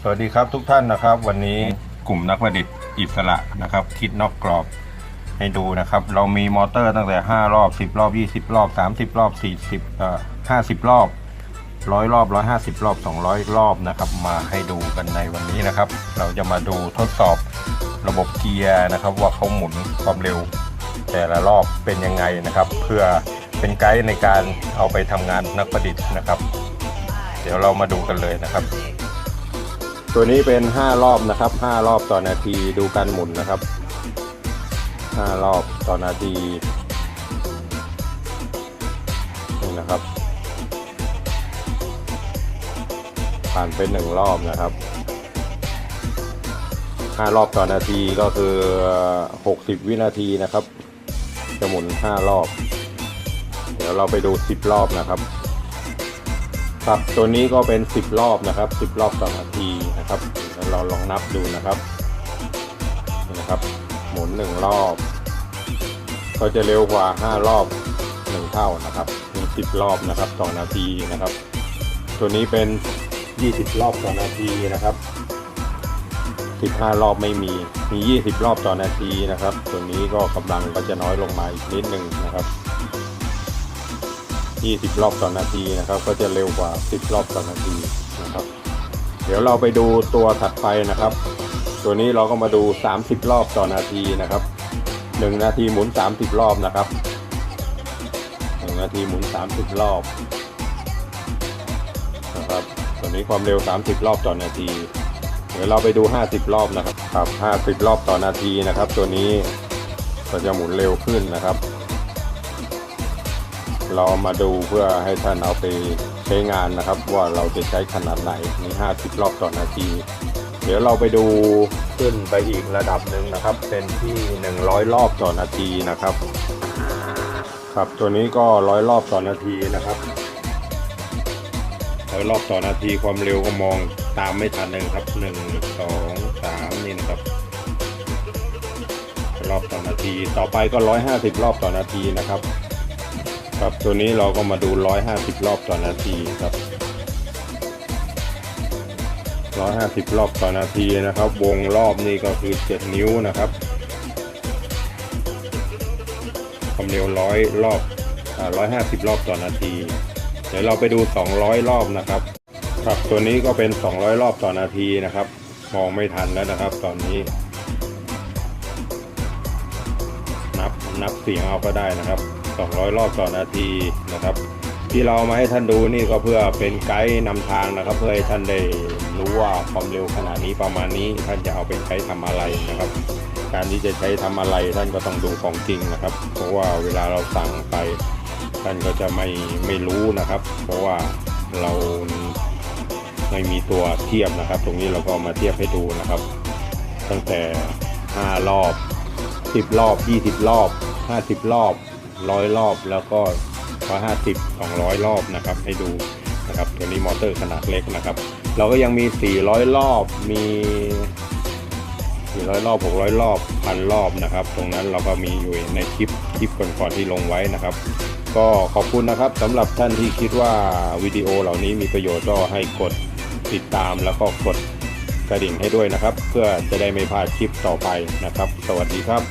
สวัสดีครับทุกท่านนะครับ วันนี้กลุ่มนักประดิษฐ์อิสระนะครับ คิดนอกกรอบให้ดูนะครับ เรามีมอเตอร์ตั้งแต่ 5 รอบ 10 รอบ 20 รอบ 30 รอบ 40เอ่อ50 รอบ 100 รอบ 150 รอบ 200 รอบนะครับ มาให้ดูกันในวันนี้นะครับ เราจะมาดูทดสอบระบบเกียร์นะครับ ว่าเขาหมุนความเร็ว แต่ละรอบเป็นยังไงนะครับ เพื่อเป็นไกด์ในการเอาไปทำงานนักประดิษฐ์นะครับ เดี๋ยวเรามาดูกันเลยนะครับ ตัวนี้เป็น 5 รอบนะครับ 5 รอบต่อนาทีดูการหมุนนะครับ 5 รอบต่อนาทีนี่นะครับ ผ่านไปหนึ่งรอบนะครับ 5 รอบต่อนาทีก็คือ 60 วินาทีนะครับ จะหมุน 5 รอบ เดี๋ยวเราไปดู 10 รอบนะครับ ครับตัวนี้ก็เป็น 10 รอบนะครับ 10 รอบต่อนาทีนะครับ เราลองนับดูนะครับนี่นะครับ หมุน 1 รอบ ก็จะเร็วกว่า 5 รอบ 1 เท่านะครับมี10 รอบนะครับต่อนาทีนะครับ ตัวนี้เป็น 20 รอบต่อนาทีนะครับ 15 รอบไม่มีมี 20 รอบต่อนาทีนะครับ ตัวนี้ก็กำลังก็จะน้อยลงมาอีกนิดนึงนะครับ 20 รอบต่อนาทีนะครับ ก็จะเร็วกว่า 10 รอบต่อนาทีนะครับ เดี๋ยวเราไปดูตัวถัดไปนะครับ ตัวนี้เราก็มาดู 30 รอบต่อนาทีนะครับ 1 นาทีหมุน 30 รอบนะครับ 1 นาทีหมุน 30 รอบนะครับตัวนี้ความเร็ว 30 รอบต่อนาที เดี๋ยวเราไปดู 50 รอบนะครับครับ 50 รอบต่อนาทีนะครับ ตัวนี้ก็จะหมุนเร็วขึ้นนะครับ เรามาดูเพื่อให้ท่านเอาไปใช้งานนะครับ ว่าเราจะใช้ขนาดไหนมี 50 รอบต่อนาที เดี๋ยวเราไปดูขึ้นไปอีกระดับหนึ่งนะครับ เป็นที่ 100 รอบต่อนาทีนะครับ ครับตัวนี้ก็ร้อยรอบต่อนาทีนะครับร้อยรอบต่อนาทีความเร็วก็มองตามไม่ทันเลยครับหนึ่งสองสามนี่นะครับรอบต่อนาที ต่อไปก็ร้อยห้าสิบรอบต่อนาทีนะครับ ครับตัวนี้เราก็มาดู 150 รอบต่อนาทีครับ 150 รอบต่อนาทีนะครับ วงรอบนี่ก็คือ 7 นิ้วนะครับความเร็ว100รอบอ่า150รอบต่อนาที เดี๋ยวเราไปดู 200 รอบนะครับ ครับตัวนี้ก็เป็น 200 รอบต่อนาทีนะครับ มองไม่ทันแล้วนะครับ ตอนนี้ นับนับเสียงเอาก็ได้นะครับ 200 รอบต่อนาทีนะครับ ที่เรามาให้ท่านดูนี่ก็เพื่อเป็นไกด์นำทางนะครับ เพื่อให้ท่านได้รู้ว่าความเร็วขนาดนี้ประมาณนี้ท่านจะเอาไปใช้ทำอะไรนะครับ การที่จะใช้ทำอะไรท่านก็ต้องดูของจริงนะครับ เพราะว่าเวลาเราสั่งไปท่านก็จะไม่ไม่รู้นะครับ เพราะว่าเราไม่มีตัวเทียบนะครับ ตรงนี้เราก็มาเทียบให้ดูนะครับ ตั้งแต่ 5 รอบ 10 รอบ 20 รอบ 50 รอบ 100รอบแล้วก็150 200 รอบนะครับให้ดูนะครับตัวนี้มอเตอร์ขนาดเล็กนะครับ เราก็ยังมี 400 รอบมี 400 รอบ 600 รอบพันรอบนะครับ ตรงนั้นเราก็มีอยู่ในคลิปคลิปก่อนๆที่ลงไว้นะครับ ก็ขอบคุณนะครับสำหรับท่านที่คิดว่าวิดีโอเหล่านี้มีประโยชน์ก็ให้กดติดตามแล้วก็กดกระดิ่งให้ด้วยนะครับ เพื่อจะได้ไม่พลาดคลิปต่อไปนะครับ สวัสดีครับ